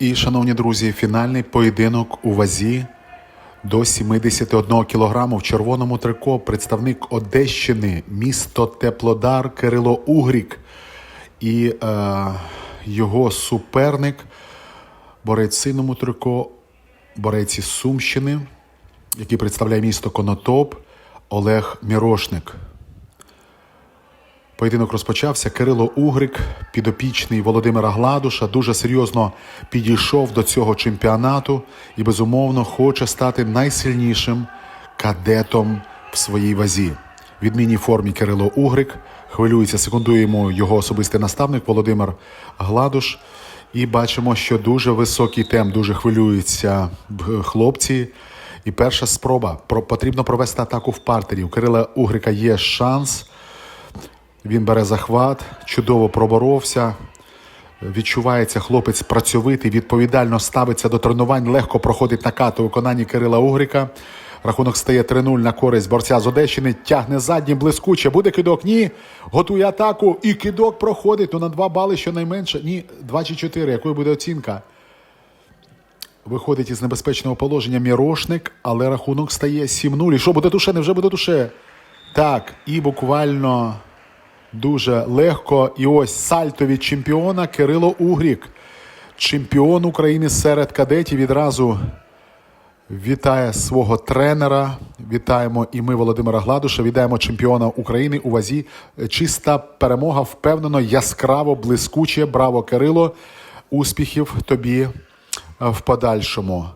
І, шановні друзі, фінальний поєдинок у вазі до 71 кілограму в червоному трико. Представник Одещини, місто Теплодар Кирило Угрік і е, його суперник, борець в синьому трико, борець із Сумщини, який представляє місто Конотоп Олег Мірошник. Поєдинок розпочався. Кирило Угрик, підопічний Володимира Гладуша, дуже серйозно підійшов до цього чемпіонату і, безумовно, хоче стати найсильнішим кадетом в своїй вазі. Відмінній формі Кирило Угрик. Хвилюється, секундує йому його особистий наставник Володимир Гладуш. І бачимо, що дуже високий темп, дуже хвилюються хлопці. І перша спроба. Потрібно провести атаку в партері. У Кирила Угрика є шанс. Він бере захват, чудово проборовся. Відчувається хлопець працьовитий, відповідально ставиться до тренувань, легко проходить накати у виконанні Кирила Угрика. Рахунок стає 3-0 на користь борця з Одещини. Тягне заднім блискуче. Буде кидок? Ні. Готує атаку. І кидок проходить. Ну на 2 бали щонайменше. Ні, 2 чи 4. Якою буде оцінка? Виходить із небезпечного положення Мірошник, але рахунок стає 7-0. І що буде туше? Невже буде туше? Так, і буквально дуже легко. І ось сальто від чемпіона Кирило Угрік. Чемпіон України серед кадетів відразу вітає свого тренера. Вітаємо і ми Володимира Гладуша. Вітаємо чемпіона України у вазі. Чиста перемога, впевнено, яскраво, блискуче. Браво, Кирило. Успіхів тобі в подальшому.